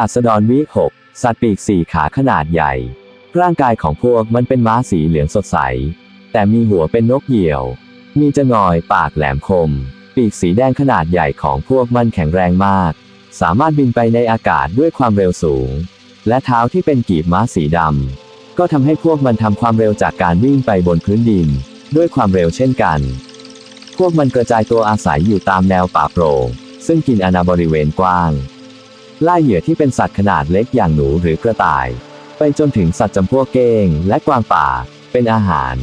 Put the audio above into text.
อัสดรวิหกสัตว์ปีกสี่ขาขนาดใหญ่ ร่างกายของพวกมันเป็นม้าสีเหลืองสดใส แต่มีหัวเป็นนกเหยี่ยว มีจงอยปากแหลมคม ปีกสีแดงขนาดใหญ่ของพวกมันแข็งแรงมาก สามารถบินไปในอากาศด้วยความเร็วสูง และเท้าที่เป็นกีบม้าสีดำก็ทำให้พวกมันทำความเร็วจากการวิ่งไปบนพื้นดิน ด้วยความเร็วเช่นกัน พวกมันกระจายตัวอาศัยอยู่ตามแนวป่าโปร่งซึ่งกินอาณาบริเวณกว้าง ล่าเหยื่อที่เป็นสัตว์ขนาดเล็กอย่างหนูหรือกระต่าย ไปจนถึงสัตว์จำพวกเก้งและกวางป่า เป็นอาหาร